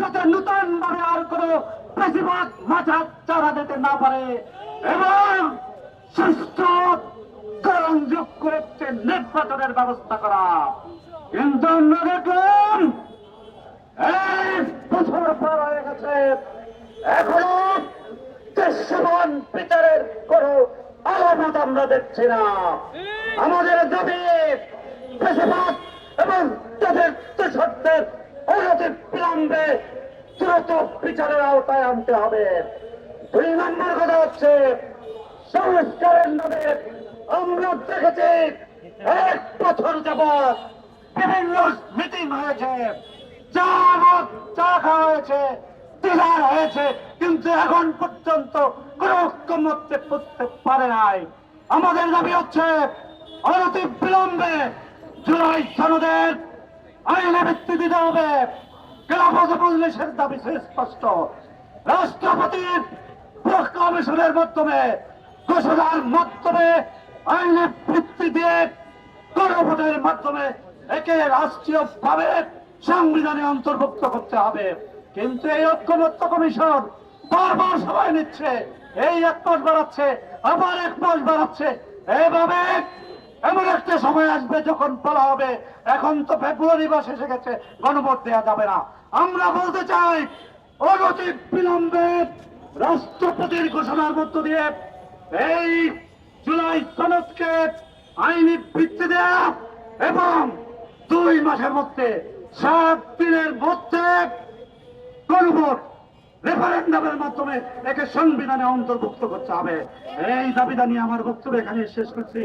যাতে নতুন ভাবে আর কোন বেশিরভাগ মাথা চারা দিতে না পারে এবং সুস্থ যোগ করেছে নির্বাচনের ব্যবস্থা করা। কিন্তু আমরা দেখলাম এই বছর পার হয়ে গেছে। এখনও দৃশ্যমান বিচারের কোন আলামত আমরা দেখছি না। আমাদের দাবি, বেশিরভাগ এবং তাদের দেশের অনতি দ্রুত বিচারের আওতায় আনতে হবে। দুই নম্বর কথা হচ্ছে, সংস্কারের নামে আমরা দেখেছি এক বিভিন্ন মিটিং হয়েছে চা চা খাওয়া হয়েছে হয়েছে, কিন্তু এখন পর্যন্ত কোন ঐক্যমত্যে পড়তে পারে নাই। আমাদের দাবি হচ্ছে, অনতি বিলম্বে জুলাই সনদের আইনে ভিত্তি দিতে হবে। দাবি স্পষ্ট। রাষ্ট্রপতির কমিশনের মাধ্যমে ঘোষণার মাধ্যমে ভিত্তি দিয়ে গণভোটের মাধ্যমে একে রাষ্ট্রীয় ভাবে সংবিধানে অন্তর্ভুক্ত করতে হবে। কিন্তু এই ঐক্যমত্য কমিশন বারবার সময় নিচ্ছে, এই এক মাস বাড়াচ্ছে, আবার এক মাস বাড়াচ্ছে। এইভাবে এমন একটা সময় আসবে যখন বলা হবে, এখন তো ফেব্রুয়ারি মাস এসে গেছে, গণভোট দেওয়া যাবে না। আমরা বলতে চাই অনতি বিলম্বে রাষ্ট্রপতির ঘোষণার মধ্য দিয়ে এই জুলাই সনদকে আইনি ভিত্তি দেয়া এবং দুই মাসের মধ্যে সাত দিনের মধ্যে গণভোট রেফারেন্ডামের মাধ্যমে একে সংবিধানে অন্তর্ভুক্ত করতে হবে। এই দাবিটা নিয়ে আমার বক্তব্য এখানে শেষ করছি।